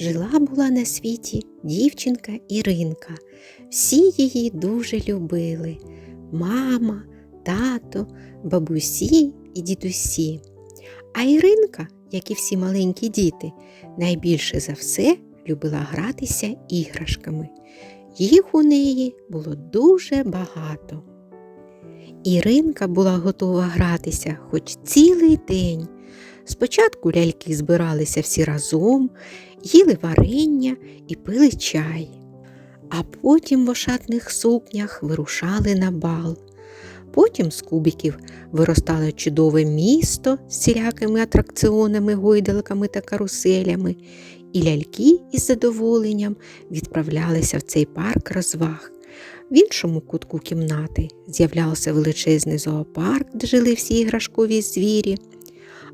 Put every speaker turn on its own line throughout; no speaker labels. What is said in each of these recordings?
Жила була на світі дівчинка Іринка. Всі її дуже любили мама, тато, бабусі і дідусі. А Іринка, як і всі маленькі діти, найбільше за все любила гратися іграшками. Їх у неї було дуже багато. Іринка була готова гратися хоч цілий день. Спочатку ляльки збиралися всі разом, їли варення і пили чай, а потім в ошатних сукнях вирушали на бал. Потім з кубиків виростало чудове місто з всілякими атракціонами, гойдалками та каруселями, і ляльки із задоволенням відправлялися в цей парк розваг. В іншому кутку кімнати з'являвся величезний зоопарк, де жили всі іграшкові звірі.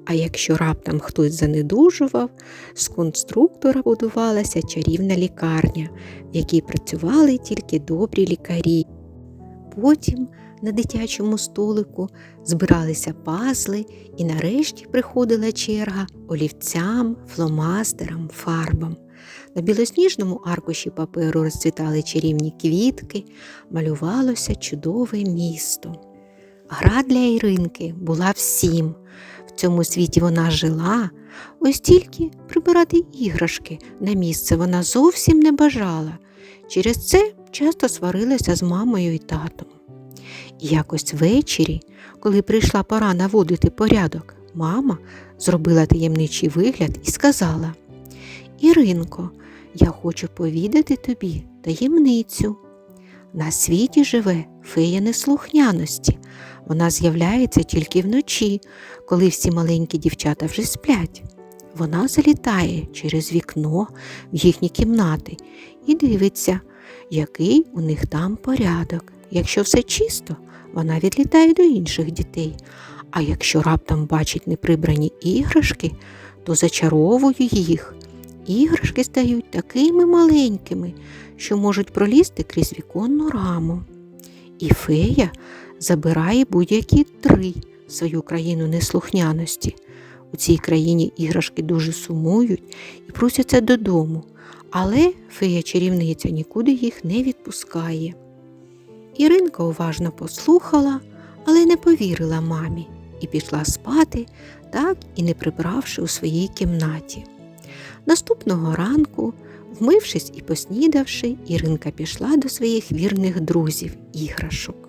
А якщо раптом хтось занедужував, з конструктора будувалася чарівна лікарня, в якій працювали тільки добрі лікарі. Потім на дитячому столику збиралися пазли, і нарешті приходила черга олівцям, фломастерам, фарбам. На білосніжному аркуші паперу розцвітали чарівні квітки, малювалося чудове місто. Гра для Іринки була всім. В цьому світі вона жила, ось тільки прибирати іграшки на місце вона зовсім не бажала. Через це часто сварилася з мамою і татом. І якось ввечері, коли прийшла пора наводити порядок, мама зробила таємничий вигляд і сказала Іринко, я хочу повідати тобі таємницю. На світі живе фея неслухняності. Вона з'являється тільки вночі, коли всі маленькі дівчата вже сплять. Вона залітає через вікно в їхні кімнати і дивиться, який у них там порядок. Якщо все чисто, вона відлітає до інших дітей. А якщо раптом бачить неприбрані іграшки, то зачаровує їх. Іграшки стають такими маленькими, що можуть пролізти крізь віконну раму. І фея забирає будь-які три в свою країну неслухняності. У цій країні іграшки дуже сумують і просяться додому, але фея чарівниця нікуди їх не відпускає. Іринка уважно послухала, але не повірила мамі і пішла спати, так і не прибравши у своїй кімнаті. Наступного ранку, вмившись і поснідавши, Іринка пішла до своїх вірних друзів іграшок.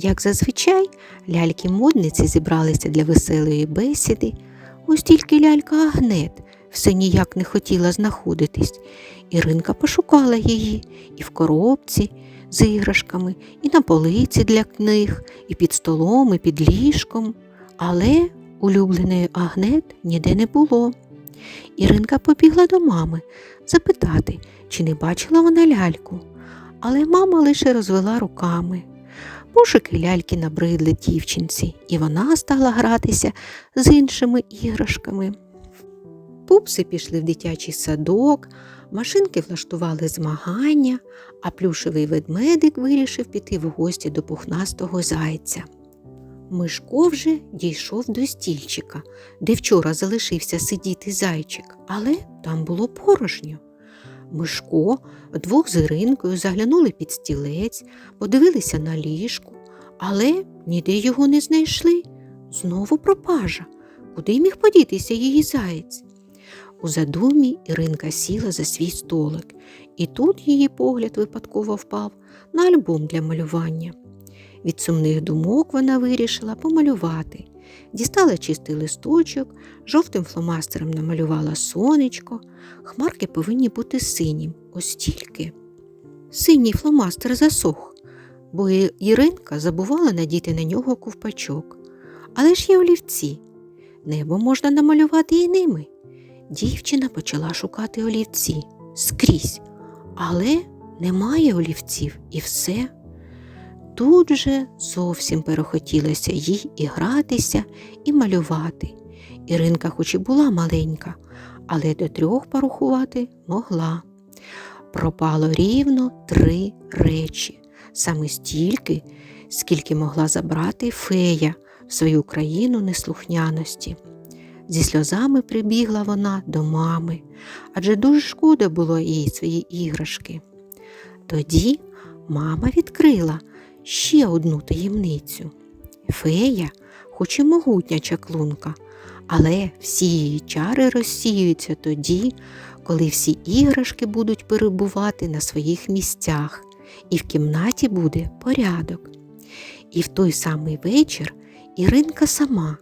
Як зазвичай, ляльки-модниці зібралися для веселої бесіди, ось тільки лялька Агнет все ніяк не хотіла знаходитись. Іринка пошукала її і в коробці з іграшками, і на полиці для книг, і під столом, і під ліжком, але улюбленої Агнет ніде не було. Іринка побігла до мами запитати, чи не бачила вона ляльку, але мама лише розвела руками. Пошуки ляльки набридли дівчинці, і вона стала гратися з іншими іграшками. Пупси пішли в дитячий садок, машинки влаштували змагання, а плюшевий ведмедик вирішив піти в гості до пухнастого зайця. Мишко вже дійшов до стільчика, де вчора залишився сидіти зайчик, але там було порожньо. Мишко вдвох з Іринкою заглянули під стілець, подивилися на ліжку, але ніде його не знайшли. Знову пропажа. Куди міг подітися її заєць? У задумі Іринка сіла за свій столик, і тут її погляд випадково впав на альбом для малювання. Від сумних думок вона вирішила помалювати. Дістала чистий листочок, жовтим фломастером намалювала сонечко. Хмарки повинні бути синім, ось тільки. Синій фломастер засох, бо Іринка забувала надіти на нього ковпачок. Але ж є олівці. Небо можна намалювати і ними. Дівчина почала шукати олівці скрізь, але немає олівців і все. Тут же зовсім перехотілося їй і гратися, і малювати. Іринка хоч і була маленька, але до трьох порахувати могла. Пропало рівно три речі, саме стільки, скільки могла забрати фея в свою країну неслухняності. Зі сльозами прибігла вона до мами, адже дуже шкода було їй свої іграшки. Тоді мама відкрила ще одну таємницю. Фея, хоч і могутня чаклунка, але всі її чари розсіюються тоді, коли всі іграшки будуть перебувати на своїх місцях, і в кімнаті буде порядок. І в той самий вечір Іринка сама,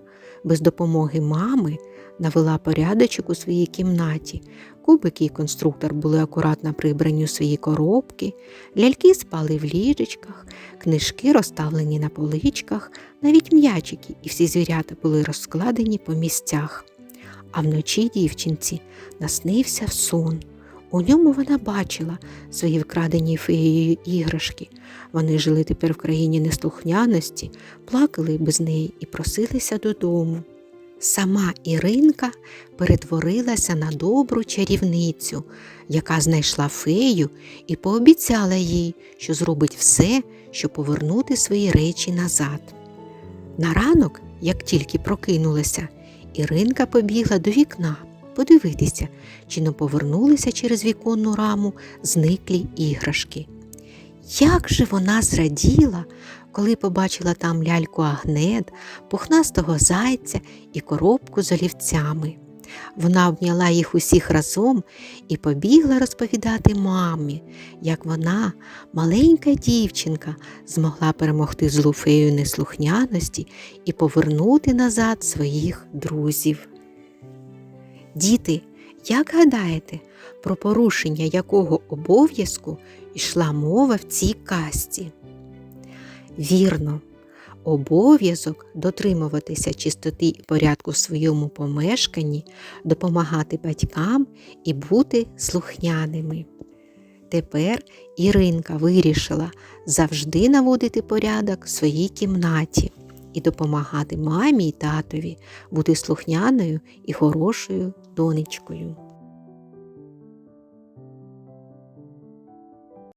без допомоги мами, навела порядочок у своїй кімнаті. Кубики і конструктор були акуратно прибрані у свої коробки, ляльки спали в ліжечках, книжки розставлені на поличках, навіть м'ячики і всі звірята були розкладені по місцях. А вночі дівчинці наснився сон. У ньому вона бачила свої вкрадені феєю іграшки. Вони жили тепер в країні неслухняності, плакали без неї і просилися додому. Сама Іринка перетворилася на добру чарівницю, яка знайшла фею і пообіцяла їй, що зробить все, щоб повернути свої речі назад. На ранок, як тільки прокинулася, Іринка побігла до вікна подивитися, чи не повернулися через віконну раму зниклі іграшки. Як же вона зраділа, коли побачила там ляльку Агнет, пухнастого зайця і коробку з олівцями. Вона обняла їх усіх разом і побігла розповідати мамі, як вона, маленька дівчинка, змогла перемогти злу фею неслухняності і повернути назад своїх друзів. Діти, як гадаєте, про порушення якого обов'язку йшла мова в цій касті? Вірно, обов'язок дотримуватися чистоти і порядку в своєму помешканні, допомагати батькам і бути слухняними. Тепер Іринка вирішила завжди наводити порядок в своїй кімнаті і допомагати мамі й татові бути слухняною і хорошою донечкою.